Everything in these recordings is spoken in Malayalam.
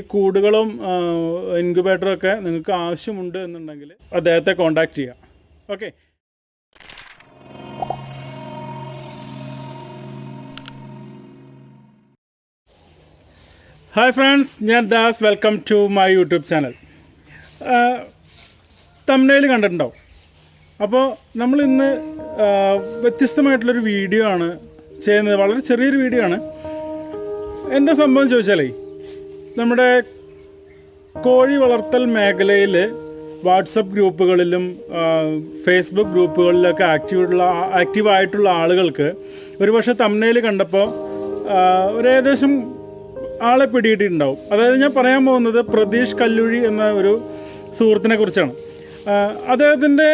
ഈ കൂടുകളും ഇൻക്യുബേറ്ററും ഒക്കെ നിങ്ങൾക്ക് ആവശ്യമുണ്ട് എന്നുണ്ടെങ്കിൽ അദ്ദേഹത്തെ കോൺടാക്ട് ചെയ്യാം. ഓക്കെ. ഹായ് ഫ്രണ്ട്സ് ഞാൻ Das. Welcome to my YouTube channel തമിഴ്നയിൽ കണ്ടിട്ടുണ്ടാവും അപ്പോൾ നമ്മൾ ഇന്ന് വ്യത്യസ്തമായിട്ടുള്ളൊരു വീഡിയോ ആണ് ചെയ്യുന്നത്. വളരെ ചെറിയൊരു വീഡിയോ ആണ്. എന്താ സംഭവം ചോദിച്ചാലേ നമ്മുടെ കോഴി വളർത്തൽ മേഖലയിൽ വാട്സപ്പ് ഗ്രൂപ്പുകളിലും ഫേസ്ബുക്ക് ഗ്രൂപ്പുകളിലൊക്കെ ആക്റ്റീവുള്ള ആക്റ്റീവായിട്ടുള്ള ആളുകൾക്ക് ഒരുപക്ഷെ തമ്മനയിൽ കണ്ടപ്പോൾ ഒരു ഏകദേശം ആളെ പിടിയിട്ടിട്ടുണ്ടാവും. അതായത് ഞാൻ പറയാൻ പോകുന്നത് പ്രതീഷ് കല്ലുഴി എന്ന ഒരു സുഹൃത്തിനെ കുറിച്ചാണ്. അദ്ദേഹത്തിന്റെ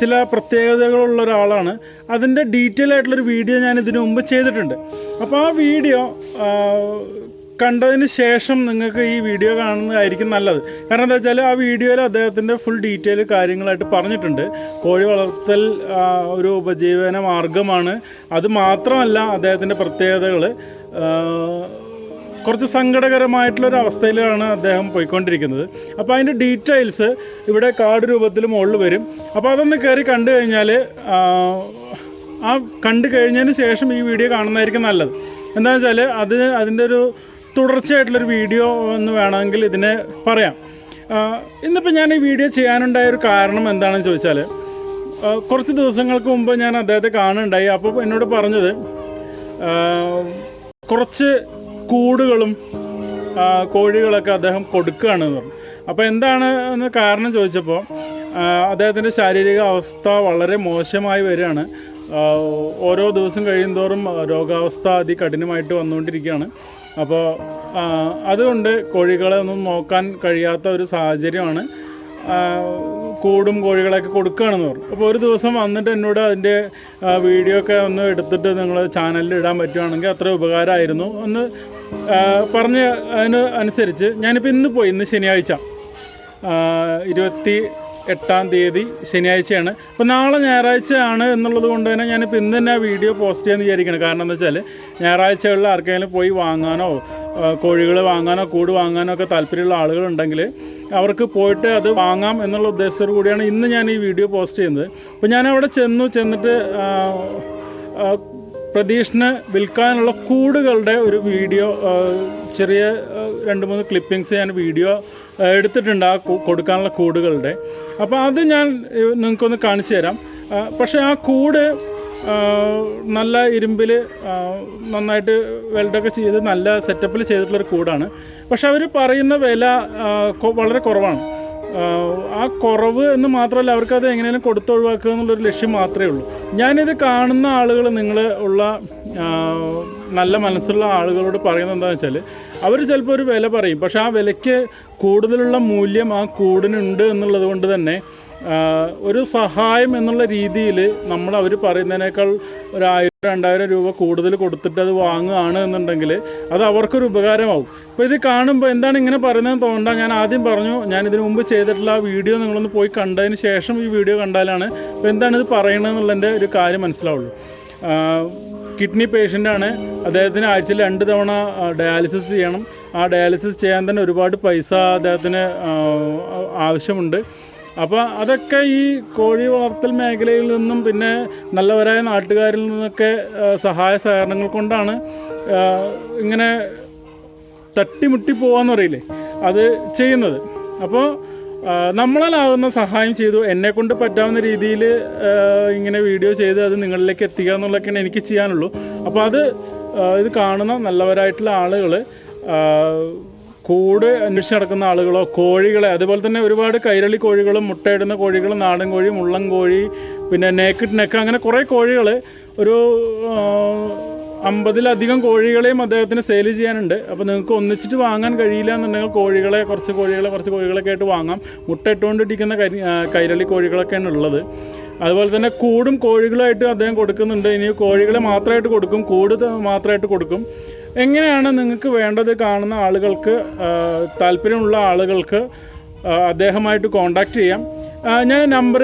ചില പ്രത്യേകതകളുള്ള ഒരാളാണ്. അതിന്റെ ഡീറ്റെയിൽ ആയിട്ടുള്ളൊരു വീഡിയോ ഞാൻ ഇതിനു മുമ്പ് ചെയ്തിട്ടുണ്ട്. അപ്പോൾ ആ വീഡിയോ കണ്ടതിന് ശേഷം നിങ്ങൾക്ക് ഈ വീഡിയോ കാണുന്നതായിരിക്കും നല്ലത്. കാരണം എന്താ വെച്ചാൽ ആ വീഡിയോയിൽ അദ്ദേഹത്തിന്റെ ഫുൾ ഡീറ്റെയിൽ കാര്യങ്ങളായിട്ട് പറഞ്ഞിട്ടുണ്ട്. കോഴി വളർത്തൽ ഒരു ഉപജീവന മാർഗമാണ്. അത് മാത്രമല്ല അദ്ദേഹത്തിന്റെ പ്രത്യേകതകൾ കുറച്ച് സങ്കടകരമായിട്ടുള്ള ഒരു അവസ്ഥയിലാണ് അദ്ദേഹം പോയിക്കൊണ്ടിരിക്കുന്നത്. അപ്പോൾ അതിന്റെ ഡീറ്റെയിൽസ് ഇവിടെ കാർഡ് രൂപത്തിൽ മുകളിൽ വരും. അപ്പോൾ അതൊന്ന് കയറി കണ്ടു കഴിഞ്ഞാൽ ആ കണ്ടു കഴിഞ്ഞതിന് ശേഷം ഈ വീഡിയോ കാണുന്നതായിരിക്കും നല്ലത്. എന്താണെന്ന് വെച്ചാൽ അത് അതിന്റെ ഒരു തുടർച്ചയായിട്ടുള്ളൊരു വീഡിയോ എന്ന് വേണമെങ്കിൽ ഇതിനെ പറയാം. ഇന്നിപ്പോൾ ഞാൻ ഈ വീഡിയോ ചെയ്യാനുണ്ടായ ഒരു കാരണം എന്താണെന്ന് ചോദിച്ചാൽ കുറച്ച് ദിവസങ്ങൾക്ക് മുമ്പ് ഞാൻ അദ്ദേഹത്തെ കാണുന്നുണ്ടായി. അപ്പോൾ എന്നോട് പറഞ്ഞത് കുറച്ച് കൂടുകളും കോഴികളൊക്കെ അദ്ദേഹം കൊടുക്കുകയാണെന്ന് പറഞ്ഞു. അപ്പോൾ എന്താണ് എന്ന് കാരണം ചോദിച്ചപ്പോൾ അദ്ദേഹത്തിന്റെ ശാരീരിക അവസ്ഥ വളരെ മോശമായി വരികയാണ്. ഓരോ ദിവസം കഴിയുന്തോറും രോഗാവസ്ഥ അതികഠിനമായിട്ട് വന്നുകൊണ്ടിരിക്കുകയാണ്. അപ്പോൾ അതുകൊണ്ട് കോഴികളെ ഒന്നും നോക്കാൻ കഴിയാത്ത ഒരു സാഹചര്യമാണ്. കൂടും കോഴികളൊക്കെ കൊടുക്കുകയാണെന്ന് പറഞ്ഞു. അപ്പോൾ ഒരു ദിവസം വന്നിട്ട് എന്നോട് അതിന്റെ വീഡിയോ ഒക്കെ ഒന്ന് എടുത്തിട്ട് നിങ്ങൾ ചാനലിൽ ഇടാൻ പറ്റുവാണെങ്കിൽ അത്ര ഉപകാരമായിരുന്നു ഒന്ന് പറഞ്ഞ അതിന് അനുസരിച്ച് ഞാനിപ്പോൾ ഇന്ന് പോയി ഇന്ന് ശനിയാഴ്ച. ഇരുപത്തി എട്ടാം തീയതി ശനിയാഴ്ചയാണ്. അപ്പോൾ നാളെ ഞായറാഴ്ചയാണ് എന്നുള്ളത് കൊണ്ട് തന്നെ ഞാനിപ്പോൾ ഇന്ന് തന്നെ ആ വീഡിയോ പോസ്റ്റ് ചെയ്യാൻ വിചാരിക്കണം. കാരണം എന്താ വെച്ചാൽ ഞായറാഴ്ചകളിൽ ആർക്കെങ്കിലും പോയി വാങ്ങാനോ കോഴികൾ വാങ്ങാനോ കൂട് വാങ്ങാനോ ഒക്കെ താല്പര്യമുള്ള ആളുകളുണ്ടെങ്കിൽ അവർക്ക് പോയിട്ട് അത് വാങ്ങാം എന്നുള്ള ഉദ്ദേശത്തോടു കൂടിയാണ് ഇന്ന് ഞാൻ ഈ വീഡിയോ പോസ്റ്റ് ചെയ്യുന്നത്. അപ്പോൾ ഞാൻ അവിടെ ചെന്നു ചെന്നിട്ട് പ്രതീഷിന് വിൽക്കാനുള്ള കൂടുകളുടെ ഒരു വീഡിയോ ചെറിയ രണ്ട് മൂന്ന് ക്ലിപ്പിങ്സ് ഞാൻ വീഡിയോ എടുത്തിട്ടുണ്ട് ആ കൊടുക്കാനുള്ള കൂടുകളുടെ. അപ്പോൾ അത് ഞാൻ നിങ്ങൾക്കൊന്ന് കാണിച്ചു തരാം. പക്ഷേ ആ കൂട് നല്ല ഇരുമ്പിൽ നന്നായിട്ട് വെൽഡൊക്കെ ചെയ്ത് നല്ല സെറ്റപ്പിൽ ചെയ്തിട്ടുള്ളൊരു കൂടാണ്. പക്ഷെ അവർ പറയുന്ന വില വളരെ കുറവാണ്. ആ കുറവ് എന്ന് മാത്രമല്ല അവർക്ക് അത് എങ്ങനെയും കൊടുത്തൊഴിവാക്കുക എന്നുള്ളൊരു ലക്ഷ്യം മാത്രമേ ഉള്ളൂ. ഞാനിത് കാണുന്ന ആളുകൾ നിങ്ങൾ ഉള്ള നല്ല മനസ്സുള്ള ആളുകളോട് പറയുന്നത് എന്താണെന്ന് വെച്ചാൽ അവർ ചിലപ്പോൾ ഒരു വില പറയും. പക്ഷേ ആ വിലയ്ക്ക് കൂടുതലുള്ള മൂല്യം ആ കൂടിനുണ്ട് എന്നുള്ളത് കൊണ്ട് തന്നെ ഒരു സഹായം എന്നുള്ള രീതിയിൽ നമ്മൾ അവർ പറയുന്നതിനേക്കാൾ ഒരു ആയിരം രണ്ടായിരം രൂപ കൂടുതൽ കൊടുത്തിട്ട് അത് വാങ്ങുകയാണ് എന്നുണ്ടെങ്കിൽ അത് അവർക്കൊരു ഉപകാരമാവും. അപ്പോൾ ഇത് കാണുമ്പോൾ എന്താണ് ഇങ്ങനെ പറയുന്നതെന്ന് തോന്നണ്ട. ഞാൻ ആദ്യം പറഞ്ഞു ഞാൻ ഇതിനു മുമ്പ് ചെയ്തിട്ടുള്ള ആ വീഡിയോ നിങ്ങളൊന്ന് പോയി കണ്ടതിന് ശേഷം ഈ വീഡിയോ കണ്ടാലാണ് അപ്പോൾ എന്താണ് ഇത് പറയണതെന്നുള്ളതിന്റെ ഒരു കാര്യം മനസ്സിലാവുള്ളൂ. കിഡ്നി പേഷ്യന്റാണ്. അദ്ദേഹത്തിന് ആഴ്ചയിൽ രണ്ട് തവണ ഡയാലിസിസ് ചെയ്യണം. ആ ഡയാലിസിസ് ചെയ്യാൻ തന്നെ ഒരുപാട് പൈസ അദ്ദേഹത്തിന് ആവശ്യമുണ്ട്. അപ്പോൾ അതൊക്കെ ഈ കോഴി വളർത്തൽ മേഖലയിൽ നിന്നും പിന്നെ നല്ലവരായ നാട്ടുകാരിൽ നിന്നൊക്കെ സഹായ സഹകരണങ്ങൾ കൊണ്ടാണ് ഇങ്ങനെ തട്ടിമുട്ടി പോവാന്ന് പറയില്ലേ? അത് ചെയ്യുന്നത്. അപ്പോൾ നമ്മളാലാവുന്ന സഹായം ചെയ്തു. എന്നെ കൊണ്ട് പറ്റാവുന്ന രീതിയിൽ ഇങ്ങനെ വീഡിയോ ചെയ്ത് അത് നിങ്ങളിലേക്ക് എത്തിക്കുക എന്നുള്ളതൊക്കെയാണ് എനിക്ക് ചെയ്യാനുള്ളൂ. അപ്പോൾ അത് ഇത് കാണുന്ന നല്ലവരായിട്ടുള്ള ആളുകൾ കൂട് അന്വേഷിച്ച് നടക്കുന്ന ആളുകളോ കോഴികളെ അതുപോലെ തന്നെ ഒരുപാട് കൈരളി കോഴികളും മുട്ടയിടുന്ന കോഴികളും നാടൻ കോഴി മുള്ളൻ കോഴി പിന്നെ നേക്കിഡ് നെക്ക് അങ്ങനെ കുറേ കോഴികൾ ഒരു അമ്പതിലധികം കോഴികളെയും അദ്ദേഹത്തിന് സെയിൽ ചെയ്യാനുണ്ട്. അപ്പോൾ നിങ്ങൾക്ക് ഒന്നിച്ചിട്ട് വാങ്ങാൻ കഴിയില്ല എന്നുണ്ടെങ്കിൽ കോഴികളെ കുറച്ച് കോഴികളെ കുറച്ച് കോഴികളൊക്കെ ആയിട്ട് വാങ്ങാം. മുട്ട ഇട്ടുകൊണ്ടിരിക്കുന്ന കരി കൈരളി കോഴികളൊക്കെയാണ് ഉള്ളത്. അതുപോലെ തന്നെ കൂടും കോഴികളായിട്ട് അദ്ദേഹം കൊടുക്കുന്നുണ്ട്. ഇനി കോഴികളെ മാത്രമായിട്ട് കൊടുക്കും കൂട് മാത്രമായിട്ട് കൊടുക്കും. എങ്ങനെയാണ് നിങ്ങൾക്ക് വേണ്ടത് കാണുന്ന ആളുകൾക്ക് താല്പര്യമുള്ള ആളുകൾക്ക് അദ്ദേഹമായിട്ട് കോണ്ടാക്ട് ചെയ്യാം? ഞാൻ നമ്പർ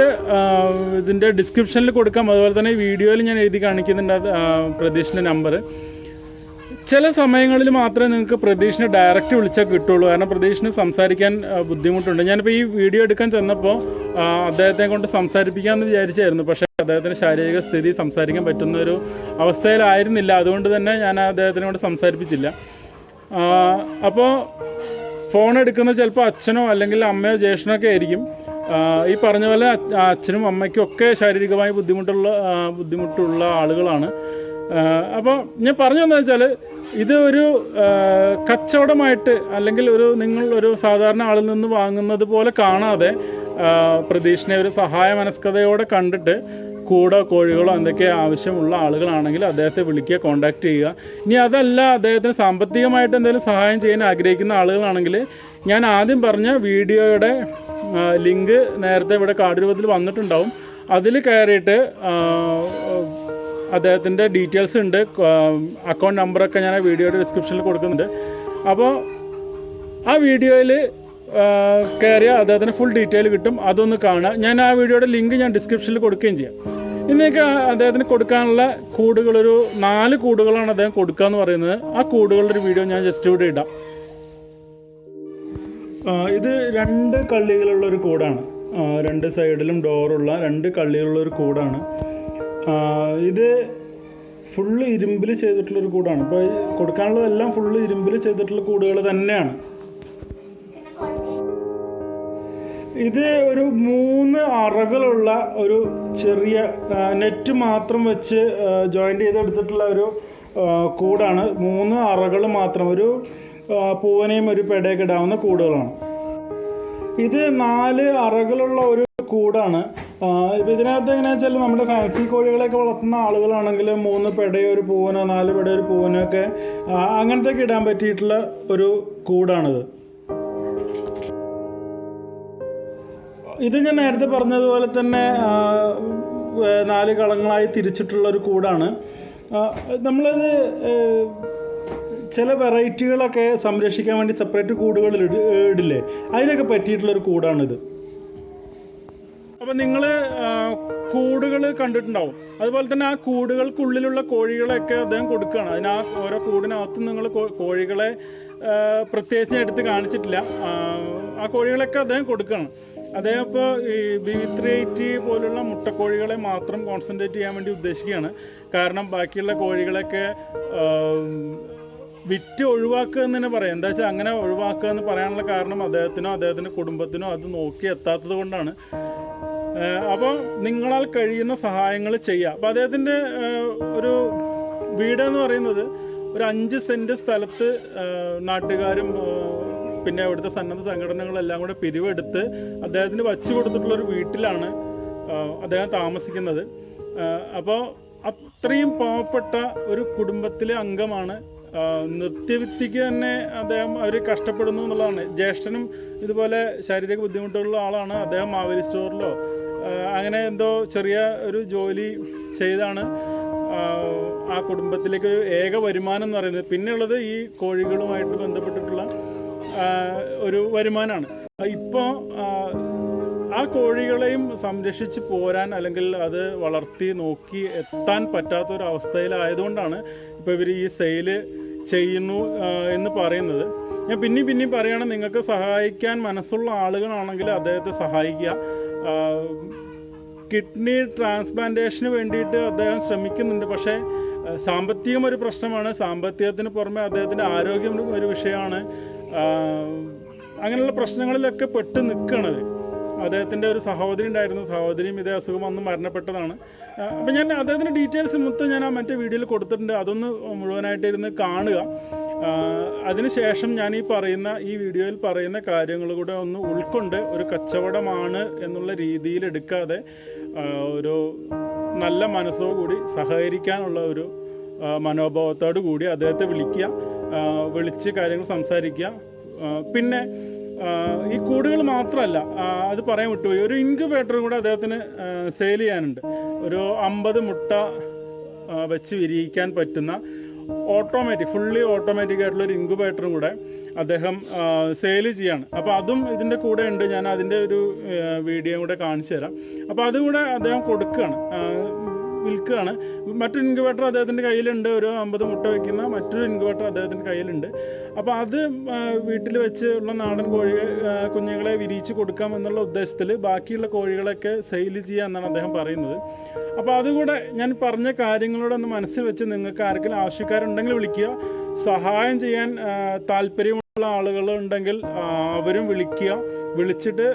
ഇതിന്റെ ഡിസ്ക്രിപ്ഷനിൽ കൊടുക്കാം. അതുപോലെ തന്നെ വീഡിയോയിൽ ഞാൻ എഴുതി കാണിക്കുന്നുണ്ട് പ്രതീക്ഷിന്റെ നമ്പർ ചില സമയങ്ങളിൽ മാത്രമേ നിങ്ങൾക്ക് പ്രതീക്ഷിനെ ഡയറക്റ്റ് വിളിച്ചാൽ കിട്ടുള്ളൂ. കാരണം പ്രതീക്ഷിന് സംസാരിക്കാൻ ബുദ്ധിമുട്ടുണ്ട്. ഞാനിപ്പോൾ ഈ വീഡിയോ എടുക്കാൻ ചെന്നപ്പോൾ അദ്ദേഹത്തെ കൊണ്ട് സംസാരിപ്പിക്കാമെന്ന് വിചാരിച്ചായിരുന്നു. പക്ഷേ അദ്ദേഹത്തിന് ശാരീരിക സ്ഥിതി സംസാരിക്കാൻ പറ്റുന്ന ഒരു അവസ്ഥയിലായിരുന്നില്ല. അതുകൊണ്ട് തന്നെ ഞാൻ അദ്ദേഹത്തിനെ കൊണ്ട് സംസാരിപ്പിച്ചില്ല. അപ്പോൾ ഫോൺ എടുക്കുന്നത് ചിലപ്പോൾ അച്ഛനോ അല്ലെങ്കിൽ അമ്മയോ ജ്യേഷ്ഠനോ ഒക്കെ ആയിരിക്കും. ഈ പറഞ്ഞ പോലെ അച്ഛനും അമ്മയ്ക്കും ഒക്കെ ശാരീരികമായി ബുദ്ധിമുട്ടുള്ള ബുദ്ധിമുട്ടുള്ള ആളുകളാണ്. അപ്പോൾ ഞാൻ പറഞ്ഞു എന്താ വെച്ചാൽ ഇത് ഒരു കച്ചവടമായിട്ട് അല്ലെങ്കിൽ ഒരു നിങ്ങൾ ഒരു സാധാരണ ആളിൽ നിന്ന് വാങ്ങുന്നത് പോലെ കാണാതെ പ്രതീക്ഷനെ ഒരു സഹായ മനസ്കതയോടെ കണ്ടിട്ട് കൂടോ കോഴികളോ എന്തൊക്കെ ആവശ്യമുള്ള ആളുകളാണെങ്കിൽ അദ്ദേഹത്തെ വിളിക്കുക കോണ്ടാക്ട് ചെയ്യുക. ഇനി അതല്ല അദ്ദേഹത്തിന് സാമ്പത്തികമായിട്ട് എന്തെങ്കിലും സഹായം ചെയ്യാൻ ആഗ്രഹിക്കുന്ന ആളുകളാണെങ്കിൽ ഞാൻ ആദ്യം പറഞ്ഞ വീഡിയോയുടെ ലിങ്ക് നേരത്തെ ഇവിടെ കാർഡ് രൂപത്തിൽ വന്നിട്ടുണ്ടാവും. അതിൽ കയറിയിട്ട് അദ്ദേഹത്തിന്റെ ഡീറ്റെയിൽസ് ഉണ്ട്. അക്കൗണ്ട് നമ്പറൊക്കെ ഞാൻ ആ വീഡിയോയുടെ ഡിസ്ക്രിപ്ഷനിൽ കൊടുക്കുന്നുണ്ട്. അപ്പോൾ ആ വീഡിയോയിൽ കയറിയ അദ്ദേഹത്തിന് ഫുൾ ഡീറ്റെയിൽ കിട്ടും. അതൊന്ന് കാണുക ഞാൻ ആ വീഡിയോയുടെ ലിങ്ക് ഞാൻ ഡിസ്ക്രിപ്ഷനിൽ കൊടുക്കുകയും ചെയ്യാം. ഇന്നേക്ക് അദ്ദേഹത്തിന് കൊടുക്കാനുള്ള കൂടുകളൊരു നാല് കൂടുകളാണ് അദ്ദേഹം കൊടുക്കുക എന്ന് പറയുന്നത്. ആ കൂടുകളുടെ ഒരു വീഡിയോ ഞാൻ ജസ്റ്റ് ഇവിടെ ഇടാം. ഇത് രണ്ട് കള്ളികളുള്ള ഒരു കൂടാണ്. രണ്ട് സൈഡിലും ഡോറുള്ള രണ്ട് കള്ളികളുള്ള ഒരു കൂടാണ്. ഇത് ഫുള്ള് ഇരുമ്പിൽ ചെയ്തിട്ടുള്ളൊരു കൂടാണ്. ഇപ്പോൾ കൊടുക്കാനുള്ളതെല്ലാം ഫുള്ള് ഇരുമ്പിൽ ചെയ്തിട്ടുള്ള കൂടുകൾ തന്നെയാണ്. ഇത് ഒരു മൂന്ന് അറകളുള്ള ഒരു ചെറിയ നെറ്റ് മാത്രം വെച്ച് ജോയിന്റ് ചെയ്തെടുത്തിട്ടുള്ള ഒരു കൂടാണ്. മൂന്ന് അറകൾ മാത്രം ഒരു പൂവനെയും ഒരു പെടയൊക്കെ ഇടാവുന്ന കൂടുകളാണ്. ഇത് നാല് അറകളുള്ള ഒരു കൂടാണ്. ഇപ്പൊ ഇതിനകത്ത് എങ്ങനെയാ വെച്ചാൽ നമ്മുടെ ഫാൻസി കോഴികളെയൊക്കെ വളർത്തുന്ന ആളുകളാണെങ്കിൽ മൂന്ന് പെടയോ ഒരു പൂവനോ നാല് പെടയോ ഒരു പൂവനോ ഒക്കെ അങ്ങനത്തെയൊക്കെ ഇടാൻ പറ്റിയിട്ടുള്ള ഒരു കൂടാണിത്. ഇത് ഞാൻ നേരത്തെ പറഞ്ഞതുപോലെ തന്നെ നാല് കളങ്ങളായി തിരിച്ചിട്ടുള്ള ഒരു കൂടാണ്. നമ്മളത് ചില വെറൈറ്റികളൊക്കെ സംരക്ഷിക്കാൻ വേണ്ടി സെപ്പറേറ്റ് കൂടുകൾ ഇട- ഇടില്ലേ? അതിനൊക്കെ പറ്റിയിട്ടുള്ളൊരു കൂടാണിത്. അപ്പം നിങ്ങൾ കൂടുകൾ കണ്ടിട്ടുണ്ടാവും. അതുപോലെ തന്നെ ആ കൂടുകൾക്കുള്ളിലുള്ള കോഴികളെയൊക്കെ അദ്ദേഹം കൊടുക്കുകയാണ്. അതിന് ആ ഓരോ കൂടിനകത്ത് നിങ്ങൾ കോഴികളെ പ്രത്യേകിച്ച് എടുത്ത് കാണിച്ചിട്ടില്ല. ആ, കോഴികളൊക്കെ അദ്ദേഹം കൊടുക്കുകയാണ്. അദ്ദേഹം ഇപ്പോൾ ഈ ബി ത്രീ എയ്റ്റി പോലുള്ള മുട്ടക്കോഴികളെ മാത്രം കോൺസെൻട്രേറ്റ് ചെയ്യാൻ വേണ്ടി ഉദ്ദേശിക്കുകയാണ്. കാരണം ബാക്കിയുള്ള കോഴികളൊക്കെ വിറ്റ് ഒഴിവാക്കുക എന്ന് തന്നെ പറയാം. എന്താ വെച്ചാൽ അങ്ങനെ ഒഴിവാക്കുക എന്ന് പറയാനുള്ള കാരണം അദ്ദേഹത്തിനോ അദ്ദേഹത്തിന്റെ കുടുംബത്തിനോ അത് നോക്കി എത്താത്തത് കൊണ്ടാണ്. അപ്പോൾ നിങ്ങളാൽ കഴിയുന്ന സഹായങ്ങൾ ചെയ്യുക അപ്പോൾ അദ്ദേഹത്തിന്റെ ഒരു വീട് എന്ന് പറയുന്നത് ഒരു അഞ്ച് സെന്റ് സ്ഥലത്ത് നാട്ടുകാരും പിന്നെ അവിടുത്തെ സന്നദ്ധ സംഘടനകളെല്ലാം കൂടെ പിരിവെടുത്ത് അദ്ദേഹത്തിന് വച്ചു കൊടുത്തിട്ടുള്ള ഒരു വീട്ടിലാണ് അദ്ദേഹം താമസിക്കുന്നത്. അപ്പോൾ അത്രയും പാവപ്പെട്ട ഒരു കുടുംബത്തിലെ അംഗമാണ് ആ, നൃത്യവിദ്യക്ക് തന്നെ അദ്ദേഹം അവർ കഷ്ടപ്പെടുന്നു എന്നുള്ളതാണ്. ജ്യേഷ്ഠനും ഇതുപോലെ ശാരീരിക ബുദ്ധിമുട്ടുള്ള ആളാണ്. അദ്ദേഹം മാവേലി സ്റ്റോറിലോ അങ്ങനെ എന്തോ ചെറിയ ഒരു ജോലി ചെയ്താണ്. ആ, കുടുംബത്തിലേക്ക് ഒരു ഏക വരുമാനം എന്ന് പറയുന്നത്. പിന്നെയുള്ളത് ഈ കോഴികളുമായിട്ട് ബന്ധപ്പെട്ടിട്ടുള്ള ഒരു വരുമാനമാണ്. ഇപ്പോൾ ആ കോഴികളെയും സംരക്ഷിച്ച് പോരാൻ അല്ലെങ്കിൽ അത് വളർത്തി നോക്കി എത്താൻ പറ്റാത്ത ഒരു അവസ്ഥയിലായതുകൊണ്ടാണ് ഇപ്പോൾ ഇവർ ഈ സെയിൽ ചെയ്യുന്നു എന്ന് പറയുന്നത്. ഞാൻ പിന്നെയും പിന്നെയും പറയുകയാണ് നിങ്ങൾക്ക് സഹായിക്കാൻ മനസ്സുള്ള ആളുകളാണെങ്കിൽ അദ്ദേഹത്തെ സഹായിക്കുക. കിഡ്നി ട്രാൻസ്പ്ലാന്റേഷന് വേണ്ടിയിട്ട് അദ്ദേഹം ശ്രമിക്കുന്നുണ്ട്. പക്ഷേ സാമ്പത്തികം ഒരു പ്രശ്നമാണ്. സാമ്പത്തികത്തിന് പുറമെ അദ്ദേഹത്തിന്റെ ആരോഗ്യം ഒരു വിഷയമാണ്. അങ്ങനെയുള്ള പ്രശ്നങ്ങളിലൊക്കെ പെട്ട് നിൽക്കണത്. അദ്ദേഹത്തിന്റെ ഒരു സഹോദരി ഉണ്ടായിരുന്നു. സഹോദരിയും ഇതേ അസുഖം വന്ന് മരണപ്പെട്ടതാണ്. അപ്പം ഞാൻ അദ്ദേഹത്തിന്റെ ഡീറ്റെയിൽസ് മൊത്തം ഞാൻ ആ മറ്റേ വീഡിയോയിൽ കൊടുത്തിട്ടുണ്ട്. അതൊന്ന് മുഴുവനായിട്ട് ഇരുന്ന് കാണുക. അതിനുശേഷം ഞാൻ ഈ പറയുന്ന ഈ വീഡിയോയിൽ പറയുന്ന കാര്യങ്ങൾ കൂടെ ഒന്ന് ഉൾക്കൊണ്ട് ഒരു കച്ചവടമാണ് എന്നുള്ള രീതിയിൽ എടുക്കാതെ ഒരു നല്ല മനസ്സോടുകൂടി സഹകരിക്കാനുള്ള ഒരു മനോഭാവത്തോടു കൂടി അദ്ദേഹത്തെ വിളിക്കുക വിളിച്ച് കാര്യങ്ങൾ സംസാരിക്കുക. പിന്നെ ഈ കൂടുകൾ മാത്രമല്ല അത് പറയാൻ വിട്ടുപോയി. ഒരു ഇൻക്യുബേറ്റർ കൂടെ അദ്ദേഹത്തിന് സെയിൽ ചെയ്യാനുണ്ട്. ഒരു അമ്പത് മുട്ട വെച്ച് വിരിയിക്കാൻ പറ്റുന്ന ഓട്ടോമാറ്റിക് ഫുള്ളി ഓട്ടോമാറ്റിക് ആയിട്ടുള്ള ഒരു ഇൻക്യുബേറ്ററും കൂടെ അദ്ദേഹം സെയിൽ ചെയ്യാണ്. അപ്പോൾ അതും ഇതിന്റെ കൂടെ ഉണ്ട്. ഞാൻ അതിന്റെ ഒരു വീഡിയോ കൂടെ കാണിച്ചു തരാം. അപ്പോൾ അതും കൂടെ അദ്ദേഹം കൊടുക്കുകയാണ്. വിൽക്കുകയാണ്. മറ്റൊരു ഇൻക്യുബേറ്റർ അദ്ദേഹത്തിന്റെ കയ്യിലുണ്ട്. ഒരു അമ്പത് മുട്ട വയ്ക്കുന്ന മറ്റൊരു ഇൻക്യുബേറ്റർ അദ്ദേഹത്തിന്റെ കയ്യിലുണ്ട്. അപ്പോൾ അത് വീട്ടിൽ വെച്ച് ഉള്ള നാടൻ കോഴി കുഞ്ഞുങ്ങളെ വിരിയിച്ച് കൊടുക്കാം എന്നുള്ള ഉദ്ദേശത്തിൽ ബാക്കിയുള്ള കോഴികളൊക്കെ സെയിൽ ചെയ്യുക എന്നാണ് അദ്ദേഹം പറയുന്നത്. അപ്പോൾ അതുകൂടെ ഞാൻ പറഞ്ഞ കാര്യങ്ങളോട് ഒന്ന് മനസ്സിൽ വെച്ച് നിങ്ങൾക്ക് ആർക്കെങ്കിലും ആവശ്യക്കാരുണ്ടെങ്കിൽ വിളിക്കുക. സഹായം ചെയ്യാൻ താല്പര്യമുള്ള ആളുകൾ ഉണ്ടെങ്കിൽ അവരും വിളിക്കുക. വിളിച്ചിട്ട്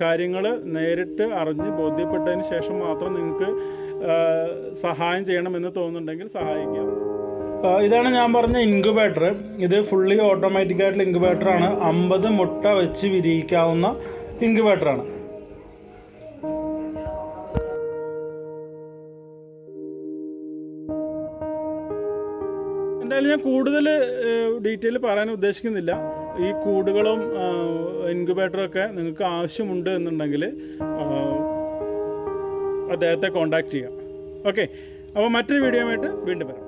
കാര്യങ്ങൾ നേരിട്ട് അറിഞ്ഞ് ബോധ്യപ്പെട്ടതിന് ശേഷം മാത്രം നിങ്ങൾക്ക് സഹായം ചെയ്യണമെന്ന് തോന്നുന്നുണ്ടെങ്കിൽ സഹായിക്കാം. ഇതാണ് ഞാൻ പറഞ്ഞ ഇൻക്യുബേറ്റർ ഇത് ഫുള്ളി ഓട്ടോമാറ്റിക് ആയിട്ടുള്ള ഇൻക്യുബേറ്റർ ആണ്. അമ്പത് മുട്ട വെച്ച് വിരിയിക്കാവുന്ന ഇൻക്യുബേറ്റർ ആണ്. എന്തായാലും ഞാൻ കൂടുതൽ ഡീറ്റെയിൽ പറയാൻ ഉദ്ദേശിക്കുന്നില്ല. ഈ കൂടുകളും ഇൻക്യുബേറ്ററും ഒക്കെ നിങ്ങൾക്ക് ആവശ്യമുണ്ട് എന്നുണ്ടെങ്കിൽ അദ്ദേഹത്തെ കോണ്ടാക്ട് ചെയ്യാം. ഓക്കെ അപ്പോൾ മറ്റൊരു വീഡിയോ ആയിട്ട് വീണ്ടും വരാം.